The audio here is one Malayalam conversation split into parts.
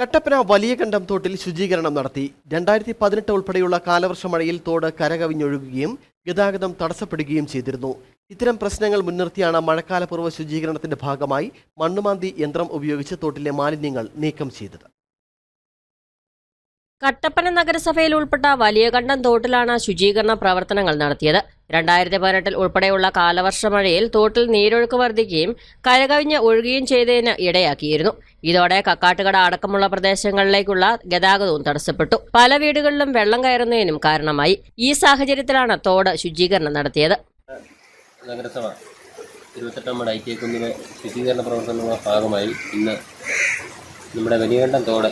കട്ടപ്പന വലിയ കണ്ടം തോട്ടിൽ ശുചീകരണം നടത്തി. രണ്ടായിരത്തി പതിനെട്ട് ഉൾപ്പെടെയുള്ള കാലവർഷ മഴയിൽ തോട് കരകവിഞ്ഞൊഴുകുകയും ഗതാഗതം തടസ്സപ്പെടുകയും ചെയ്തിരുന്നു. ഇത്തരം പ്രശ്നങ്ങൾ മുൻനിർത്തിയാണ് മഴക്കാലപൂർവ ശുചീകരണത്തിന്റെ ഭാഗമായി മണ്ണുമാന്തി യന്ത്രം ഉപയോഗിച്ച് തോട്ടിലെ മാലിന്യങ്ങൾ നീക്കം ചെയ്തത്. കട്ടപ്പന നഗരസഭയിൽ ഉൾപ്പെട്ട വലിയകണ്ടം തോട്ടിലാണ് ശുചീകരണ പ്രവർത്തനങ്ങൾ നടത്തിയത്. രണ്ടായിരത്തി പതിനെട്ടിൽ ഉൾപ്പെടെയുള്ള കാലവർഷ മഴയിൽ തോട്ടിൽ നീരൊഴുക്ക് വർദ്ധിക്കുകയും കരകവിഞ്ഞ് ഒഴുകുകയും ചെയ്തതിന് ഇടയാക്കിയിരുന്നു. ഇതോടെ കക്കാട്ടുകട അടക്കമുള്ള പ്രദേശങ്ങളിലേക്കുള്ള ഗതാഗതവും തടസ്സപ്പെട്ടു. പല വീടുകളിലും വെള്ളം കയറുന്നതിനും കാരണമായി. ഈ സാഹചര്യത്തിലാണ് തോട് ശുചീകരണം നടത്തിയത്. നഗരസഭ ശുചീകരണ പ്രവർത്തനങ്ങളുടെ ഭാഗമായി ഇന്ന് നമ്മുടെ വലിയകണ്ടം തോട്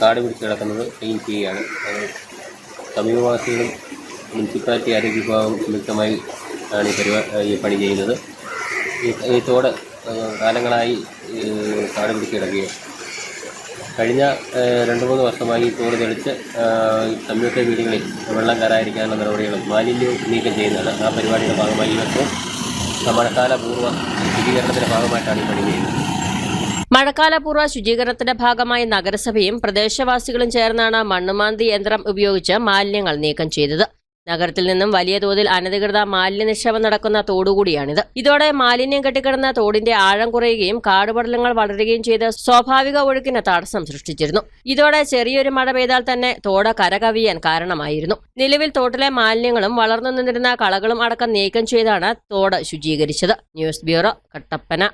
കാട് പിടിച്ച് കിടക്കുന്നത് ക്ലീൻ ചെയ്യുകയാണ് സമീപവാസികളും മുനിസിപ്പാലിറ്റി ആരോഗ്യ വിഭാഗം സംയുക്തമായി ആണ് ഈ പരിപാടി ഈ പണി ചെയ്യുന്നത്. ഈ തോട് കാലങ്ങളായി കാട് പിടിച്ച് കിടക്കുകയാണ്. കഴിഞ്ഞ രണ്ട് മൂന്ന് വർഷമായി ഈ തോട് തെളിച്ച് സംയുക്ത വീടുകളിൽ വെള്ളം കയറാതിരിക്കാനുള്ള നടപടികളും മാലിന്യവും നീക്കം ചെയ്യുന്നതാണ് ആ പരിപാടിയുടെ ഭാഗമായി. ഈ പൂർവ ശുചീകരണത്തിന്റെ ഭാഗമായിട്ടാണ് ഈ പണി ചെയ്യുന്നത്. മഴക്കാലപൂർവ ശുചീകരണത്തിന്റെ ഭാഗമായി നഗരസഭയും പ്രദേശവാസികളും ചേർന്നാണ് മണ്ണുമാന്തി യന്ത്രം ഉപയോഗിച്ച് മാലിന്യങ്ങൾ നീക്കം ചെയ്തത്. നഗരത്തിൽ നിന്നും വലിയ തോതിൽ അനധികൃത മാലിന്യ നിക്ഷേപം നടക്കുന്ന തോടുകൂടിയാണിത്. ഇതോടെ മാലിന്യം കെട്ടിക്കിടന്ന തോടിന്റെ ആഴം കുറയുകയും കാടുപടലങ്ങൾ വളരുകയും ചെയ്ത് സ്വാഭാവിക ഒഴുക്കിന് തടസ്സം സൃഷ്ടിച്ചിരുന്നു. ഇതോടെ ചെറിയൊരു മഴ പെയ്താൽ തന്നെ തോട് കരകവിയാൻ കാരണമായിരുന്നു. നിലവിൽ തോട്ടിലെ മാലിന്യങ്ങളും വളർന്നു നിന്നിരുന്ന കളകളും അടക്കം നീക്കം ചെയ്താണ് തോട് ശുചീകരിച്ചത്. News bureau Kattappana.